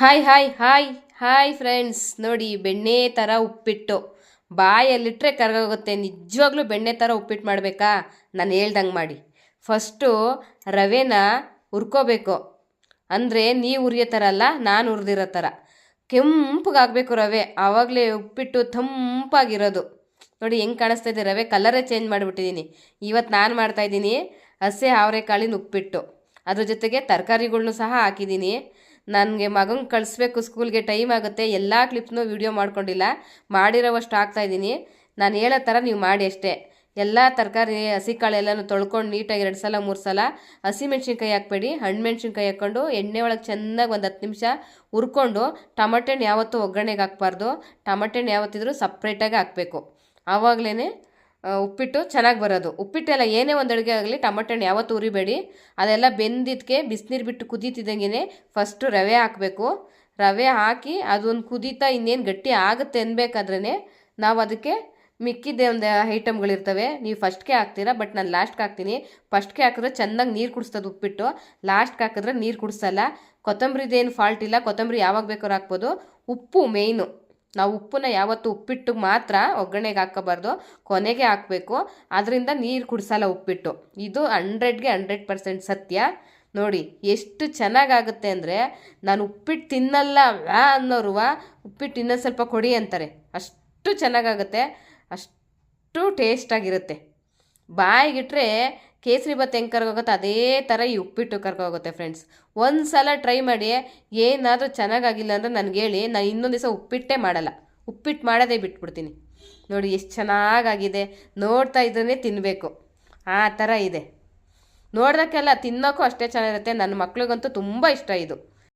Hi hi hi hi friends ನೋಡಿ, ಬೆಣ್ಣೆ ಥರ ಉಪ್ಪಿಟ್ಟು. ಬಾಯಲ್ಲಿಟ್ಟರೆ ಕರಗೋಗುತ್ತೆ. ನಿಜವಾಗ್ಲೂ ಬೆಣ್ಣೆ ಥರ ಉಪ್ಪಿಟ್ಟು ಮಾಡಬೇಕಾ? ನಾನು ಹೇಳ್ದಂಗೆ ಮಾಡಿ. ಫಸ್ಟು ರವೆನ ಹುರ್ಕೋಬೇಕು. ಅಂದರೆ ನೀವು ಉರಿಯೋ ಥರ ಅಲ್ಲ, ನಾನು ಹುರಿದಿರೋ ಥರ ಕೆಂಪಗಾಗಬೇಕು ರವೆ. ಆವಾಗಲೇ ಉಪ್ಪಿಟ್ಟು ತಂಪಾಗಿರೋದು. ನೋಡಿ, ಹೆಂಗೆ ಕಾಣಿಸ್ತಾ ಇದೆ? ರವೆ ಕಲರೇ ಚೇಂಜ್ ಮಾಡಿಬಿಟ್ಟಿದ್ದೀನಿ ಇವತ್ತು ನಾನು ಮಾಡ್ತಾಯಿದ್ದೀನಿ ಹಸೆ ಅವರೆಕಾಳಿನ ಉಪ್ಪಿಟ್ಟು. ಅದ್ರ ಜೊತೆಗೆ ತರಕಾರಿಗಳ್ನು ಸಹ ಹಾಕಿದ್ದೀನಿ ನನಗೆ ಮಗಂಗೆ ಕಳಿಸ್ಬೇಕು, ಸ್ಕೂಲ್ಗೆ ಟೈಮ್ ಆಗುತ್ತೆ, ಎಲ್ಲ ಕ್ಲಿಪ್ನೂ ವೀಡಿಯೋ ಮಾಡ್ಕೊಂಡಿಲ್ಲ. ಮಾಡಿರೋವಷ್ಟು ಹಾಕ್ತಾಯಿದ್ದೀನಿ ನಾನು ಹೇಳೋ ಥರ ನೀವು ಮಾಡಿ ಅಷ್ಟೇ. ಎಲ್ಲ ತರಕಾರಿ, ಹಸಿ ಎಲ್ಲನೂ ತೊಳ್ಕೊಂಡು ನೀಟಾಗಿ ಎರಡು ಸಲ, ಮೂರು ಸಲ ಹಸಿಮೆಣ್ಸಿನ್ಕಾಯಿ ಹಾಕ್ಬೇಡಿ. ಹಣ್ಣು ಮೆಣ್ಸಿನ್ಕಾಯಿ ಹಾಕ್ಕೊಂಡು ಎಣ್ಣೆ ಒಳಗೆ ಚೆನ್ನಾಗಿ ಒಂದು ಹತ್ತು ನಿಮಿಷ ಹುರ್ಕೊಂಡು ಟಮಟೆ ಹಣ್ಣು ಯಾವತ್ತೂ ಒಗ್ಗರಣೆಗೆ ಹಾಕ್ಬಾರ್ದು. ಟಮಟೆ ಹಣ್ಣು ಯಾವತ್ತಿದ್ರೂ ಸಪ್ರೇಟಾಗಿ ಹಾಕಬೇಕು. ಆವಾಗಲೇ ಉಪ್ಪಿಟ್ಟು ಚೆನ್ನಾಗಿ ಬರೋದು. ಉಪ್ಪಿಟ್ಟೆಲ್ಲ ಏನೇ ಒಂದು ಅಡುಗೆ ಆಗಲಿ, ಟಮಟೆ ಹಣ್ಣು ಯಾವತ್ತು ಉರಿಬೇಡಿ. ಅದೆಲ್ಲ ಬೆಂದಿದ್ದಕ್ಕೆ ಬಿಸಿನೀರು ಬಿಟ್ಟು ಕುದೀತಿದ್ದಂಗೆ ಫಸ್ಟು ರವೆ ಹಾಕಬೇಕು. ರವೆ ಹಾಕಿ ಅದೊಂದು ಕುದೀತಾ ಇನ್ನೇನು ಗಟ್ಟಿ ಆಗುತ್ತೆ ಅನ್ಬೇಕಾದ್ರೇ ನಾವು ಅದಕ್ಕೆ ಮಿಕ್ಕಿದ್ದೆ ಒಂದು ಐಟಮ್ಗಳಿರ್ತವೆ. ನೀವು ಫಸ್ಟ್ಗೆ ಹಾಕ್ತೀರಾ ಬಟ್ ನಾನು ಲಾಸ್ಟ್ಗೆ ಹಾಕ್ತೀನಿ. ಫಸ್ಟ್ಗೆ ಹಾಕಿದ್ರೆ ಚೆನ್ನಾಗಿ ನೀರು ಕುಡಿಸ್ತದೆ ಉಪ್ಪಿಟ್ಟು. ಲಾಸ್ಟ್ಗೆ ಹಾಕಿದ್ರೆ ನೀರು ಕುಡಿಸಲ್ಲ. ಕೊತ್ತಂಬರಿದೇನು ಫಾಲ್ಟ್ ಇಲ್ಲ, ಕೊತ್ತಂಬರಿ ಯಾವಾಗ ಬೇಕಾದ್ರೂ ಹಾಕ್ಬೋದು. ಉಪ್ಪು ಮೇಯ್ನು ನಾವು ಉಪ್ಪನ್ನ ಯಾವತ್ತು ಉಪ್ಪಿಟ್ಟು ಮಾತ್ರ ಒಗ್ಗರಣೆಗೆ ಹಾಕೋಬಾರ್ದು, ಕೊನೆಗೆ ಹಾಕಬೇಕು. ಅದರಿಂದ ನೀರು ಕುಡಿಸಲ್ಲ ಉಪ್ಪಿಟ್ಟು. ಇದು ಹಂಡ್ರೆಡ್ಗೆ ಹಂಡ್ರೆಡ್ ಪರ್ಸೆಂಟ್ ಸತ್ಯ. ನೋಡಿ, ಎಷ್ಟು ಚೆನ್ನಾಗಾಗುತ್ತೆ ಅಂದರೆ ನಾನು ಉಪ್ಪಿಟ್ಟು ತಿನ್ನಲ್ಲ ವ್ಯಾ ಅನ್ನೋರುವ ಉಪ್ಪಿಟ್ಟು ಇನ್ನೊಂದು ಸ್ವಲ್ಪ ಕೊಡಿ ಅಂತಾರೆ. ಅಷ್ಟು ಚೆನ್ನಾಗಾಗುತ್ತೆ, ಅಷ್ಟು ಟೇಸ್ಟಾಗಿರುತ್ತೆ. ಬಾಯಿಗಿಟ್ರೆ ಕೇಸರಿ ಭಾತ್ ಹೆಂಗೆ ಕರ್ಕೋಗುತ್ತೆ ಅದೇ ಥರ ಈ ಉಪ್ಪಿಟ್ಟು ಕರ್ಕೋಗುತ್ತೆ ಫ್ರೆಂಡ್ಸ್ ಒಂದು ಸಲ ಟ್ರೈ ಮಾಡಿ ಏನಾದರೂ ಚೆನ್ನಾಗಾಗಿಲ್ಲ ಅಂದರೆ ನನಗೆ ಹೇಳಿ, ನಾನು ಇನ್ನೊಂದು ದಿವಸ ಉಪ್ಪಿಟ್ಟೇ ಮಾಡಲ್ಲ. ಉಪ್ಪಿಟ್ಟು ಮಾಡೋದೇ ಬಿಟ್ಬಿಡ್ತೀನಿ. ನೋಡಿ ಎಷ್ಟು ಚೆನ್ನಾಗಾಗಿದೆ. ನೋಡ್ತಾ ಇದ್ರೇ ತಿನ್ನಬೇಕು ಆ ಥರ ಇದೆ. ನೋಡ್ದಕ್ಕೆಲ್ಲ ತಿನ್ನೋಕ್ಕೂ ಅಷ್ಟೇ ಚೆನ್ನಾಗಿರುತ್ತೆ. ನನ್ನ ಮಕ್ಳಿಗಂತೂ ತುಂಬ ಇಷ್ಟ ಇದು.